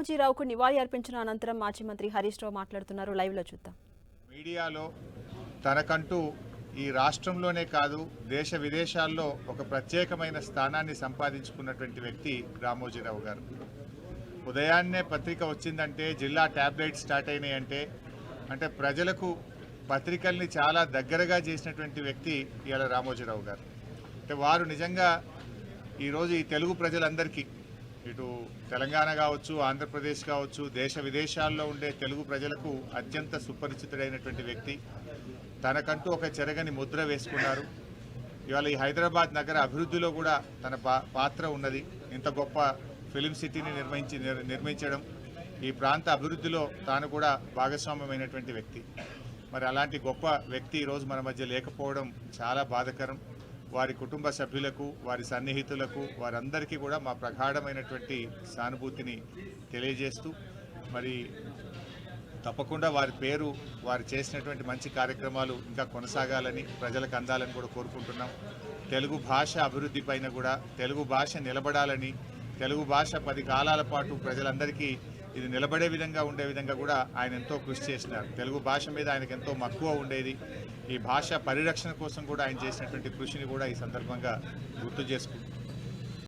రామోజీరావుకు నివాళి అర్పించిన అనంతరం మాజీ మంత్రి హరీష్ రావు మాట్లాడుతున్నారు. లైవ్లో చూద్దాం. మీడియాలో తనకంటూ ఈ రాష్ట్రంలోనే కాదు దేశ విదేశాల్లో ఒక ప్రత్యేకమైన స్థానాన్ని సంపాదించుకున్నటువంటి వ్యక్తి రామోజీరావు గారు. ఉదయాన్నే పత్రిక వచ్చిందంటే జిల్లా ట్యాబ్లెట్ స్టార్ట్ అయినాయంటే అంటే ప్రజలకు పత్రికల్ని చాలా దగ్గరగా చేసినటువంటి వ్యక్తి ఇవాళ రామోజీరావు గారు. అంటే వారు నిజంగా ఈరోజు ఈ తెలుగు ప్రజలందరికీ ఇటు తెలంగాణ కావచ్చు ఆంధ్రప్రదేశ్ కావచ్చు దేశ విదేశాల్లో ఉండే తెలుగు ప్రజలకు అత్యంత సుపరిచితుడైనటువంటి వ్యక్తి. తనకంటూ ఒక చెరగని ముద్ర వేసుకున్నారు. ఇవాళ ఈ హైదరాబాద్ నగర అభివృద్ధిలో కూడా తన పా- పాత్ర ఉన్నది. ఇంత గొప్ప ఫిలిం సిటీని నిర్మించి నిర్- నిర్మించడం ఈ ప్రాంత అభివృద్ధిలో తాను కూడా భాగస్వామ్యమైనటువంటి వ్యక్తి. మరి అలాంటి గొప్ప వ్యక్తి ఈరోజు మన మధ్య లేకపోవడం చాలా బాధకరం. వారి కుటుంబ సభ్యులకు వారి సన్నిహితులకు వారందరికీ కూడా మా ప్రగాఢమైనటువంటి సానుభూతిని తెలియజేస్తూ మరి తప్పకుండా వారి పేరు వారు చేసినటువంటి మంచి కార్యక్రమాలు ఇంకా కొనసాగాలని ప్రజలకు అందాలని కూడా కోరుకుంటున్నాం. తెలుగు భాష అభివృద్ధి పైన కూడా తెలుగు భాష నిలబడాలని తెలుగు భాష పది కాలాల పాటు ప్రజలందరికీ ఇది నిలబడే విధంగా ఉండే విధంగా కూడా ఆయన ఎంతో కృషి చేసినారు. తెలుగు భాష మీద ఆయనకు ఎంతో మక్కువ ఉండేది. ఈ భాష పరిరక్షణ కోసం కూడా ఆయన చేసినటువంటి కృషిని కూడా ఈ సందర్భంగా గుర్తు చేసుకుంటున్నాం